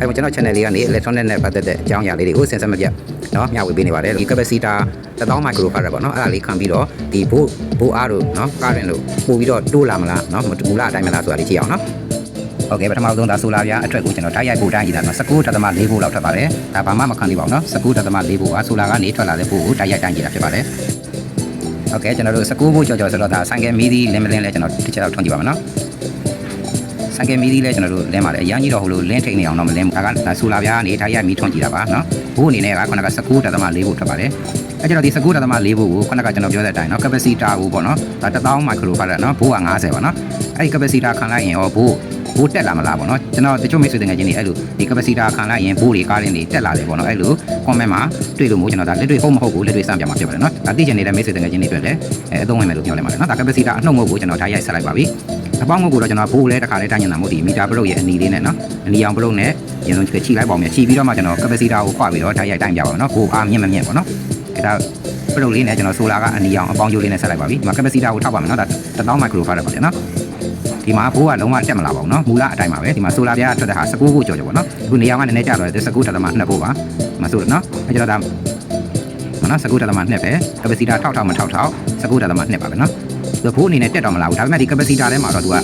အဲကျွန်တော် channel လေးကနေ electronic နဲ့ပတ်သက်တဲ့အကြောင်းအရာလေးတွေကိုစင်ဆက်မပြတ်เนาะမျှဝေပေးနေပါတယ်ဒီ capacitor 1000 microfarad ပေါ့เนาะအဲ့ဒါလေးခံပြီးတော့ဒီဘို့ဘို့အားတို့เนาะ current တို့ပို့ပြီးတော့တိုးလာမလားเนาะမူလအတိုင်းမလားဆိုတာလေးကြည့်အောင်เนาะโอเคပထမဆုံးဒါဆိုလာပြားအတွက်ကိုကျွန်တော်တိုက်ရိုက်ပို့တိုင်းကြည့်တာเนาะ19.4ဗို့လောက်ထွက်ပါတယ်ဒါဘာမှမခံသေးပါဘူးเนาะ19.4ဗို့အားဆိုလာကနေထွက်လာတဲ့ဘို့ကိုတိုက်ရိုက်တိုင်းကြည့်တာဖြစ်ပါတယ်โอเคကျွန်တော်တို့19ဗို့ကြော်ကြော်ဆိုတော့ဒါဆိုင်ကယ်မီဒီလင်းမလင်းလဲကျွန်တော်တစ်ချက်တော့ထွန်းကြည့်ပါမယ်เนาะ ဆိုင်ကယ်မီးသီးလဲကျွန်တော်တို့လင်းပါတယ်အရန်ကြီးတော့ဟိုလိုလင်းထိန်နေအောင်တော့မလင်းဘူးဒါကဒါဆိုလာပြားကနေထားရမီးထွန်းကြည့်တာပါနော်ဘိုးအနေနဲ့ကခုနက19တက်သမ4ဖို့ထွက်ပါတယ်အဲကျွန်တော်ဒီ19တက်သမ4ဖို့ကိုခုနကကျွန်တော်ပြောတဲ့အတိုင်းနော် capacitor ကိုပေါ့နော်ဒါ1000 microfarad နော်ဘိုးက90ပါနော်အဲ့ဒီ capacitor ခံလိုက်ရင်ရောဘိုးဘိုးတက်လာမလားပေါ့နော်ကျွန်တော်တချို့မိတ်ဆွေတွေငယ်ချင်းတွေအဲ့လိုဒီ capacitor ခံလိုက်ရင်ဘိုးတွေကားရင်းတွေတက်လာတယ်ပေါ့နော်အဲ့လို comment မှာတွေ့လို့မို့ကျွန်တော်ဒါလက်တွေ့ဟုတ်မဟုတ်ကိုလက်တွေ့စမ်းပြမှာဖြစ်ပါတယ်နော်ဒါသိချင်နေတဲ့မိတ်ဆွေတွေငယ်ချင်းတွေအတွက်လည်းအဲအသုံးဝင်မယ်လို့ပြောလိုက်ပါတယ်နော်ဒါ capacitor အနှုတ်ငုတ်ကိုကျွန်တော်ဓာတ်ရိုက်ဆက်လိုက်ပါပြီ အပေါင်းငုတ်ကိုတော့ကျွန်တော်ဘိုးလဲတစ်ခါလေးတိုင်းနေတာမဟုတ်ဒီမီတာပလုတ်ရဲ့အနီလေးနဲ့နော်အနီအောင်ပလုတ်နဲ့ရင်ဆုံးချိလိုက်ပါအောင်မြချိပြီးတော့မှကျွန်တော် capacitor ကိုခွပြီးတော့တိုက်ရိုက်တိုင်းပြပါမယ်နော်ဘိုးအားမြင့်မမြင့်ပေါ့နော်အဲဒါပလုတ်လေးနဲ့ကျွန်တော်ဆိုလာကအနီအောင်အပေါင်းကျိုးလေးနဲ့ဆက်လိုက်ပါပြီဒီမှာ capacitor ကိုထောက်ပါမယ်နော်ဒါ1000 microfarad ပါဗျာနော်ဒီမှာဘိုးကလုံးဝတက်မလာပါဘူးနော်မူလအတိုင်းပါပဲဒီမှာဆိုလာပြားထွက်တဲ့ဟာ19ကိုကြော်ကြော်ပေါ့နော်အခုနေရာကနည်းနည်းကျတော့တယ်19တက်သမ2ဖို့ပါဒီမှာဆိုနော်အဲကျွန်တော်ဒါမနော်19တက်သမ2ပဲ capacitor ထောက်ထောက်မထောက်ထောက်19တက်သမ2ပါပဲ နော်ဘိုးအနေနဲ့တက်တော့မလာဘူးဒါပေမဲ့ဒီ capacitor ထဲမှာတော့သူက